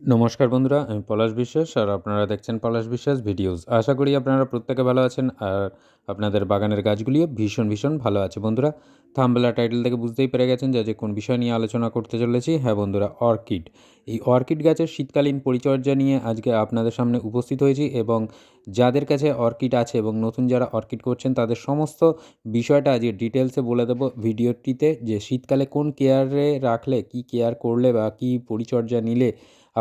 নমস্কার বন্ধুরা, আমি পলাশ বিশ্বাস আর আপনারা দেখছেন পলাশ বিশ্বাস ভিডিওস। আশা করি আপনারা প্রত্যেকে ভালো আছেন আর আপনাদের বাগানের গাছগুলিও ভীষণ ভীষণ ভালো আছে। বন্ধুরা থাম্বেলা টাইটেল থেকে বুঝতেই পেরে গেছেন যে কোন বিষয় নিয়ে আলোচনা করতে চলেছি। হ্যাঁ বন্ধুরা, অর্কিড। এই অর্কিড গাছের শীতকালীন পরিচর্যা নিয়ে আজকে আপনাদের সামনে উপস্থিত হয়েছি এবং যাদের কাছে অর্কিড আছে এবং নতুন যারা অর্কিড করছেন, তাদের সমস্ত বিষয়টা আজকে ডিটেলসে বলে দেবো ভিডিওটিতে যে শীতকালে কোন কেয়ারে রাখলে, কি কেয়ার করলে বা কী পরিচর্যা নিলে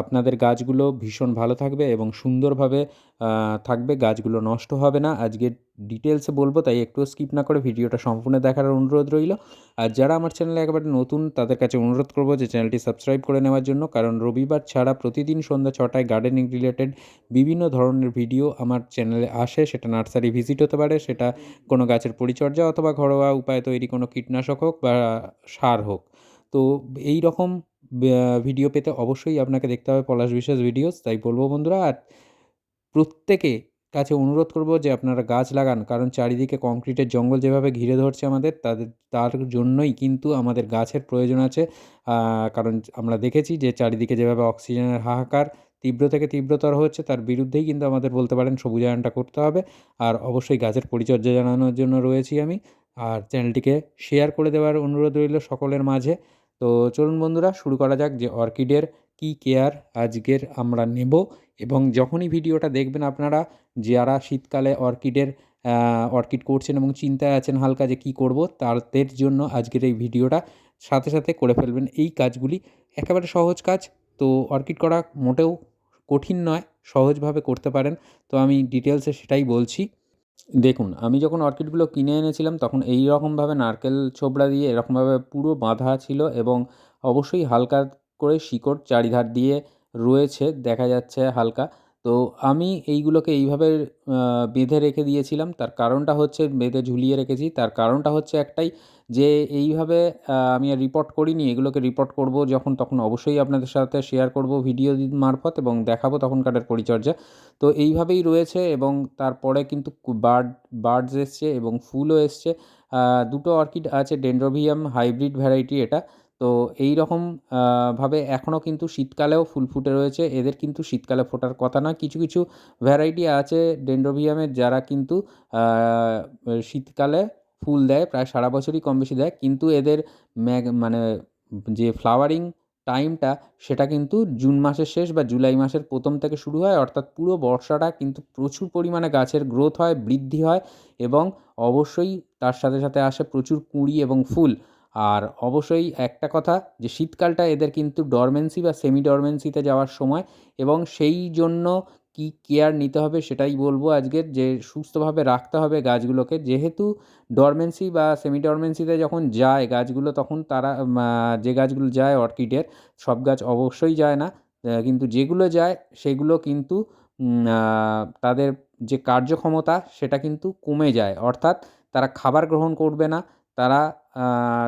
আপনাদের গাছগুলো ভীষণ ভালো থাকবে এবং সুন্দরভাবে থাকবে, গাছগুলো নষ্ট হবে না। আজকে ডিটেলসে বলব, তাই একটু স্কিপ না করে ভিডিওটা সম্পূর্ণ দেখার অনুরোধ রইল। আর যারা আমার চ্যানেলে একেবারে নতুন, তাদের কাছে অনুরোধ করব যে চ্যানেলটি সাবস্ক্রাইব করে নেওয়ার জন্য, কারণ রবিবার ছাড়া প্রতিদিন সন্ধ্যা ছটায় গার্ডেনিং রিলেটেড বিভিন্ন ধরনের ভিডিও আমার চ্যানেলে আসে। সেটা নার্সারি ভিজিট হতে পারে, সেটা কোনো গাছের পরিচর্যা অথবা ঘরোয়া উপায়ে তৈরি কোনো কীটনাশক হোক বা সার হোক। তো এই রকম ভিডিও পেতে অবশ্যই আপনাকে দেখতে হবে পলাশ বিশ্বাস ভিডিওস তাই বলব বন্ধুরা। আর প্রত্যেকে কাছে অনুরোধ করব যে আপনারা গাছ লাগান, কারণ চারিদিকে কংক্রিটের জঙ্গল যেভাবে ঘিরে ধরছে আমাদের, তাদের, তার জন্যই কিন্তু আমাদের গাছের প্রয়োজন আছে। কারণ আমরা দেখেছি যে চারিদিকে যেভাবে অক্সিজেনের হাহাকার তীব্র থেকে তীব্রতর হচ্ছে, তার বিরুদ্ধেই কিন্তু আমাদের বলতে পারেন সবুজায়নটা করতে হবে। আর অবশ্যই গাছের পরিচর্যা জানানোর জন্য রয়েছি আমি। আর চ্যানেলটিকে শেয়ার করে দেওয়ার অনুরোধ রইল সকলের মাঝে। তো চলুন বন্ধুরা, শুরু করা যাক যে অর্কিডের কী কেয়ার আজকের আমরা নেব এবং যখনই ভিডিওটা দেখবেন আপনারা, যারা শীতকালে অর্কিডের অর্কিড করছেন এবং চিন্তায় আছেন হালকা যে কী করব, তাদের জন্য আজকের এই ভিডিওটা সাথে সাথে করে ফেলবেন। এই কাজগুলি একেবারে সহজ কাজ। তো অর্কিড করা মোটেও কঠিন নয়, সহজভাবে করতে পারেন। তো আমি ডিটেলসে সেটাই বলছি। দেখুন, আমি যখন অর্কিডগুলো কিনে এনেছিলাম, তখন এই রকমভাবে নারকেল ছোবড়া দিয়ে এরকমভাবে পুরো বাঁধা ছিল এবং অবশ্যই হালকা করে শিকড় চারিধার দিয়ে রয়েছে, দেখা যাচ্ছে হালকা। তো আমি এইগুলোকে এইভাবে বেঁধে রেখে দিয়েছিলাম। তার কারণটা হচ্ছে, বেঁধে ঝুলিয়ে রেখেছি। তার কারণটা হচ্ছে একটাই যে এইভাবে আমি আর রিপোর্ট করিনি, এগুলোকে রিপোর্ট করব যখন, তখন অবশ্যই আপনাদের সাথে শেয়ার করব ভিডিও মারফত এবং দেখাবো তখনকারের পরিচর্যা। তো এইভাবেই রয়েছে এবং তারপরে কিন্তু বার্ড বার্ডস এসছে এবং ফুলও এসছে। দুটো অর্কিড আছে ডেন্ড্রোভিয়াম হাইব্রিড ভ্যারাইটি এটা। তো এই রকম ভাবে এখনও কিন্তু শীতকালেও ফুল ফুটে রয়েছে। এদের কিন্তু শীতকালে ফোটার কথা না। কিছু কিছু ভ্যারাইটি আছে ডেন্ড্রোভিয়ামের যারা কিন্তু শীতকালে ফুল দেয়, প্রায় সারা বছরই কম বেশি দেয়। কিন্তু এদের ম্যাগ মানে যে ফ্লাওয়ারিং টাইমটা, সেটা কিন্তু জুন মাসের শেষ বা জুলাই মাসের প্রথম থেকে শুরু হয়। অর্থাৎ পুরো বর্ষাটা কিন্তু প্রচুর পরিমাণে গাছের গ্রোথ হয়, বৃদ্ধি হয় এবং অবশ্যই তার সাথে সাথে আসে প্রচুর কুঁড়ি এবং ফুল। আর অবশ্যই একটা কথা যে শীতকালটা এদের কিন্তু ডরমেন্সি বা সেমি ডরমেন্সিতে যাওয়ার সময় এবং সেই জন্য কী কেয়ার নিতে হবে সেটাই বলব আজকের যে সুস্থভাবে রাখতে হবে গাছগুলোকে। যেহেতু ডরমেন্সি বা সেমি ডরমেন্সিতে যখন যায় গাছগুলো, তখন তারা যে গাছগুলো যায় অর্কিডের সব গাছ অবশ্যই যায় না। কিন্তু যেগুলো যায়, সেগুলো কিন্তু তাদের যে কার্যক্ষমতা, সেটা কিন্তু কমে যায়। অর্থাৎ তারা খাবার গ্রহণ করবে না, তারা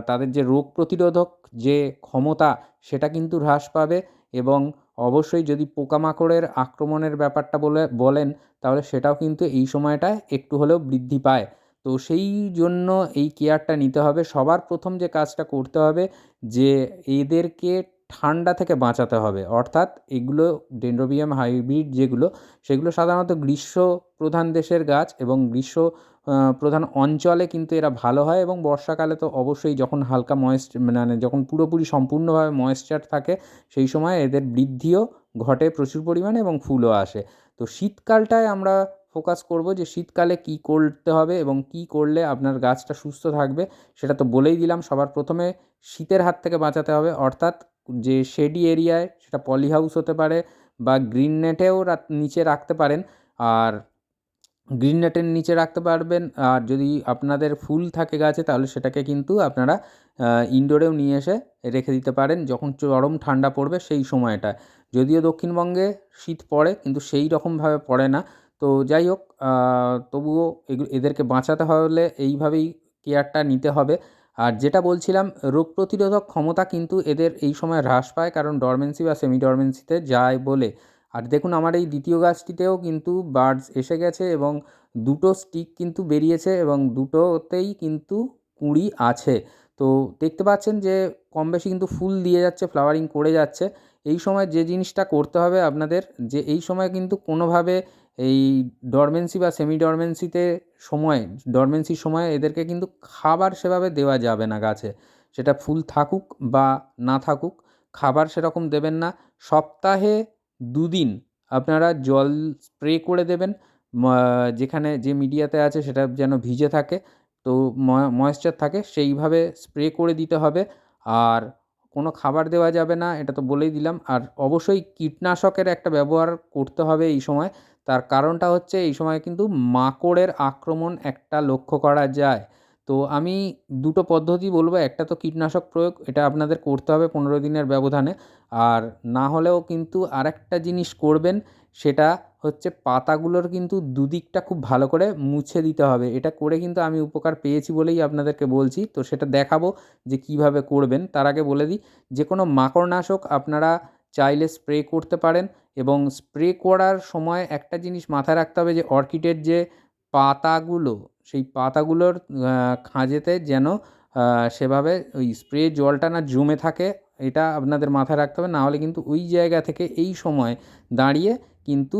তাদের যে রোগ প্রতিরোধক যে ক্ষমতা, সেটা কিন্তু হ্রাস পাবে এবং অবশ্যই যদি পোকামাকড়ের আক্রমণের ব্যাপারটা বলে, বলেন, তাহলে সেটাও কিন্তু এই সময়টায় একটু হলেও বৃদ্ধি পায়। তো সেই জন্য এই কেয়ারটা নিতে হবে। সবার প্রথম যে কাজটা করতে হবে যে এদেরকে ঠান্ডা থেকে বাঁচাতে হবে। অর্থাৎ এগুলো ডেন্ড্রোবিয়াম হাইব্রিড যেগুলো, সেগুলো সাধারণত গ্রীষ্ম প্রধান দেশের গাছ এবং গ্রীষ্ম প্রধান অঞ্চলে কিন্তু এরা ভালো হয় এবং বর্ষাকালে তো অবশ্যই যখন হালকা ময়েস্ট মানে যখন পুরোপুরি সম্পূর্ণভাবে ময়েশ্চার থাকে, সেই সময় এদের বৃদ্ধিও ঘটে প্রচুর পরিমাণে এবং ফুলও আসে। তো শীতকালটায় আমরা ফোকাস করব যে শীতকালে কী করতে হবে এবং কী করলে আপনার গাছটা সুস্থ থাকবে, সেটা তো বলেই দিলাম, সবার প্রথমে শীতের হাত থেকে বাঁচাতে হবে। অর্থাৎ যে শেডি এরিয়ায় সেটা পলি হাউস হতে পারে বা গ্রিন নেটেও নিচে রাখতে পারেন। আর গ্রিন নেটের নিচে রাখতে পারবেন। আর যদি আপনাদের ফুল থাকে গাছে তাহলে সেটাকে কিন্তু আপনারা ইনডোরেও নিয়ে এসে রেখে দিতে পারেন। যখন চরম ঠান্ডা পড়বে সেই সময়টায়। যদিও দক্ষিণবঙ্গে শীত পড়ে কিন্তু সেই রকমভাবে পড়ে না। তো যাই হোক তবুও এদেরকে বাঁচাতে হলে এইভাবেই কেয়ারটা নিতে হবে। আর যেটা বলছিলাম, রোগ প্রতিরোধক ক্ষমতা কিন্তু এদের এই সময় হ্রাস পায়, কারণ ডরমেন্সি বা সেমি ডরমেন্সিতে যায় বলে। আর দেখুন, আমার এই দ্বিতীয় গাছটিতেও কিন্তু বার্ডস এসে গেছে এবং দুটো স্টিক কিন্তু বেরিয়েছে এবং দুটোতেই কিন্তু কুঁড়ি আছে। তো দেখতে পাচ্ছেন যে কম বেশি কিন্তু ফুল দিয়ে যাচ্ছে ফ্লাওয়ারিং করে যাচ্ছে। এই সময় যে জিনিসটা করতে হবে আপনাদের, যে এই সময় কিন্তু কোনোভাবে এই ডরমেন্সি বা সেমি ডরমেন্সিতে সময় ডরমেন্সির সময় এদেরকে কিন্তু খাবার সেভাবে দেওয়া যাবে না গাছে। সেটা ফুল থাকুক বা না থাকুক, খাবার সেরকম দেবেন না। সপ্তাহে দুদিন আপনারা জল স্প্রে করে দেবেন যেখানে যে মিডিয়াতে আছে সেটা যেন ভিজে থাকে। তো ময়েশ্চার থাকে সেইভাবে স্প্রে করে দিতে হবে। আর কোনো খাবার দেওয়া যাবে না, এটা তো বলেই দিলাম। আর অবশ্যই কীটনাশকের একটা ব্যবহার করতে হবে এই সময়। তার কারণটা হচ্ছে এই সময় কিন্তু মাকড়ের আক্রমণ একটা লক্ষ্য করা যায়। তো আমি দুটো পদ্ধতি বলব, একটা তো কীটনাশক প্রয়োগ, এটা আপনাদের করতে হবে পনেরো দিনের ব্যবধানে। আর না হলেও কিন্তু আরেকটা জিনিস করবেন সেটা হচ্ছে পাতাগুলোর কিন্তু দুদিকটা খুব ভালো করে মুছে দিতে হবে। এটা করে কিন্তু আমি উপকার পেয়েছি বলেই আপনাদেরকে বলছি। তো সেটা দেখাবো যে কীভাবে করবেন। তার আগে বলে দিই, যে কোনো মাকড়নাশক আপনারা চাইলে স্প্রে করতে পারেন এবং স্প্রে করার সময় একটা জিনিস মাথায় রাখতে হবে যে অর্কিডের যে পাতাগুলো, সেই পাতাগুলোর খাঁজেতে যেন সেভাবে ওই স্প্রে জলটা না জমে থাকে, এটা আপনাদের মাথায় রাখতে হবে। নাহলে কিন্তু ওই জায়গা থেকে এই সময় দাঁড়িয়ে কিন্তু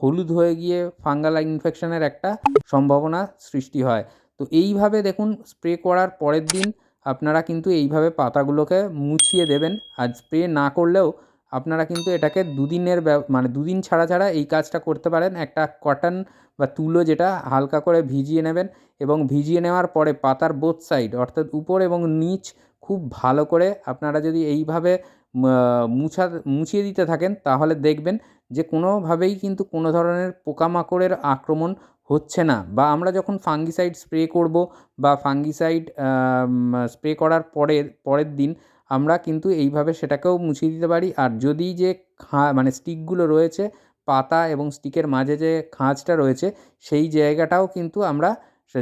হলুদ হয়ে গিয়ে ফাঙ্গাল ইনফেকশনের একটা সম্ভাবনা সৃষ্টি হয়। তো এইভাবে দেখুন, স্প্রে করার পরের দিন আপনারা কিন্তু এইভাবে পাতাগুলোকে মুছিয়ে দেবেন। আর স্প্রে না করলেও আপনারা কিন্তু এটাকে দুদিনের মানে দুদিন ছাড়া ছাড়া এই কাজটা করতে পারেন। একটা কটন বা তুলো যেটা হালকা করে ভিজিয়ে নেবেন এবং ভিজিয়ে নেওয়ার পরে পাতার বোথ সাইড অর্থাৎ উপর এবং নিচ, খুব ভালো করে আপনারা যদি এইভাবে মুছা, মুছিয়ে দিতে থাকেন, তাহলে দেখবেন যে কোনোভাবেই কিন্তু কোনো ধরনের পোকামাকড়ের আক্রমণ হচ্ছে না। বা আমরা যখন ফাঙ্গিসাইড স্প্রে করব বা ফাঙ্গিসাইড স্প্রে করার পরের পরের দিন আমরা কিন্তু এইভাবে সেটাকেও মুছিয়ে দিতে পারি। আর যদি যে খা মানে স্টিকগুলো রয়েছে, পাতা এবং স্টিকের মাঝে যে খাঁজটা রয়েছে, সেই জায়গাটাও কিন্তু আমরা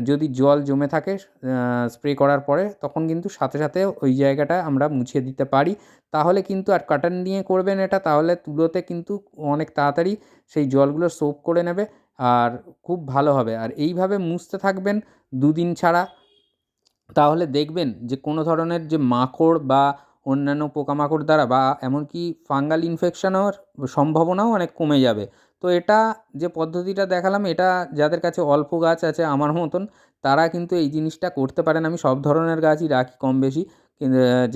যদি জল জমে থাকে স্প্রে করার পরে, তখন কিন্তু সাথে সাথে ওই জায়গাটা আমরা মুছে দিতে পারি। তাহলে কিন্তু আর কাটান নিয়ে করবেন এটা, তাহলে তুলোতে কিন্তু অনেক তাড়াতাড়ি সেই জলগুলো সোপ করে নেবে আর খুব ভালো হবে। আর এইভাবে মুছতে থাকবেন দুদিন ছাড়া। তাহলে দেখবেন যে কোনো ধরনের যে মাকড় বা অন্যান্য পোকামাকড় দ্বারা বা এমনকি ফাঙ্গাল ইনফেকশন হওয়ার সম্ভাবনাও অনেক কমে যাবে। তো এটা যে পদ্ধতিটা দেখালাম, এটা যাদের কাছে অল্প গাছ আছে আমার মতন, তারা কিন্তু এই জিনিসটা করতে পারেন। আমি সব ধরনের গাছই রাখি কম বেশি।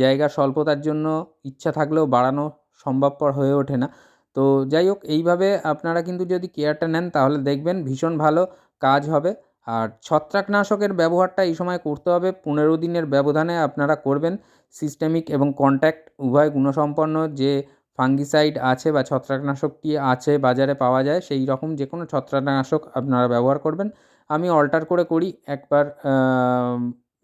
জায়গার স্বল্পতার জন্য ইচ্ছা থাকলেও বাড়ানো সম্ভবপর হয়ে ওঠে না। তো যাই হোক, এইভাবে আপনারা কিন্তু যদি কেয়ারটা নেন, তাহলে দেখবেন ভীষণ ভালো কাজ হবে। আর ছত্রাকনাশকের ব্যবহারটা এই সময় করতে হবে। পনেরো দিনের ব্যবধানে আপনারা করবেন সিস্টেমিক এবং কন্ট্যাক্ট উভয় গুণসম্পন্ন যে ফাঙ্গিসাইড আছে বা ছত্রাকনাশকটি আছে বাজারে পাওয়া যায়, সেই রকম যে কোনো ছত্রাকনাশক আপনারা ব্যবহার করবেন। আমি অল্টার করে করি, একবার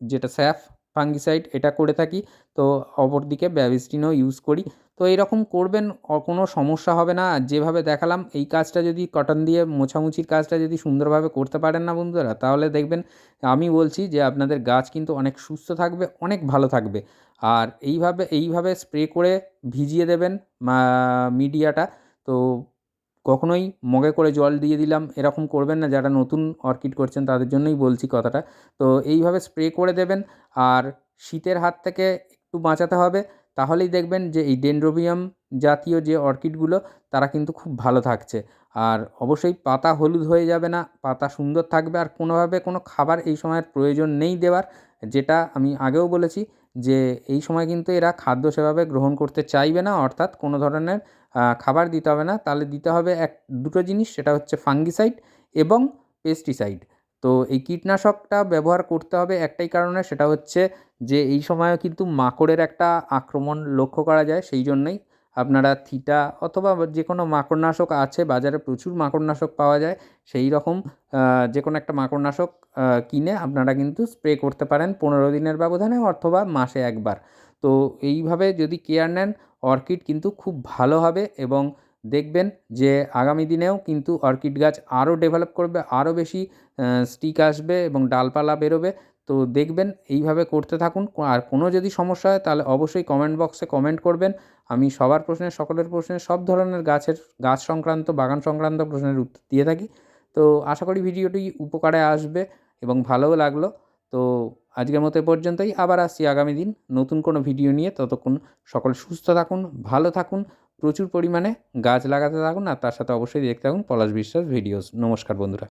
যেটা স্যাফ ফাঙ্গিসাইড, এটা করে থাকি। তো অপরদিকে ব্যাবিস্টিনও ইউজ করি। তো এইরকম করবেন কোনো সমস্যা হবে না। যেভাবে দেখালাম, এই কাজটা যদি কটন দিয়ে, মোছামুছির কাজটা যদি সুন্দরভাবে করতে পারেন না বন্ধুরা, তাহলে দেখবেন, আমি বলছি যে আপনাদের গাছ কিন্তু অনেক সুস্থ থাকবে, অনেক ভালো থাকবে। আর এইভাবে এইভাবে স্প্রে করে ভিজিয়ে দেবেন মিডিয়াটা। তো কখনোই মগে করে জল দিয়ে দিলাম, এরকম করবেন না। যারা নতুন অর্কিড করছেন তাদের জন্যই বলছি কথাটা। তো এইভাবে স্প্রে করে দেবেন আর শীতের হাত থেকে একটু বাঁচাতে হবে। তাহলেই দেখবেন যে এই ডেনড্রোবিয়াম জাতীয় যে অর্কিডগুলো, তারা কিন্তু খুব ভালো থাকছে। আর অবশ্যই পাতা হলুদ হয়ে যাবে না, পাতা সুন্দর থাকবে আর কোনোভাবে কোনো খাবার এই সময়ের প্রয়োজন নেই দেওয়ার। যেটা আমি আগেও বলেছি যে এই সময় কিন্তু এরা খাদ্য সেভাবে গ্রহণ করতে চাইবে না, অর্থাৎ কোনো ধরনের খাবার দিতে হবে না। তাহলে দিতে হবে এক, দুটো জিনিস, সেটা হচ্ছে ফাঙ্গিসাইড এবং পেস্টিসাইড। তো এই কীটনাশকটা ব্যবহার করতে হবে একটাই কারণে, সেটা হচ্ছে যে এই সময়ও কিন্তু মাকড়ের একটা আক্রমণ লক্ষ্য করা যায়। সেই জন্যই আপনারা থিটা অথবা যে কোনো মাকড়নাশক আছে, বাজারে প্রচুর মাকড়নাশক পাওয়া যায়। সেই রকম যে কোনো একটা মাকড়নাশক কিনে আপনারা কিন্তু স্প্রে করতে পারেন পনেরো দিনের ব্যবধানে অথবা মাসে একবার। তো এইভাবে যদি কেয়ার নেন, অর্কিড কিন্তু খুব ভালো হবে এবং দেখবেন যে আগামী দিনেও কিন্তু অর্কিড গাছ আরও ডেভেলপ করবে, আরও বেশি স্টিক আসবে এবং ডালপালা বেরোবে। তো দেখবেন এইভাবে করতে থাকুন। আর কোনো যদি সমস্যা হয় তাহলে অবশ্যই কমেন্ট বক্সে কমেন্ট করবেন। আমি সবার প্রশ্নের সকলের প্রশ্নের সব ধরনের গাছের, গাছ সংক্রান্ত, বাগান সংক্রান্ত প্রশ্নের উত্তর দিয়ে থাকি। তো আশা করি ভিডিওটি উপকারে আসবে এবং ভালোও লাগল। তো আজকের মতো পর্যন্তই। আবার আসছি আগামী দিন নতুন কোনো ভিডিও নিয়ে। ততক্ষণ সকল সুস্থ থাকুন, ভালো থাকুন, প্রচুর পরিমাণে গাছ লাগাতে থাকুন, আর তার সাথে অবশ্যই দেখতে থাকুন পলাশ বিশ্বাস ভিডিওস। নমস্কার বন্ধুরা।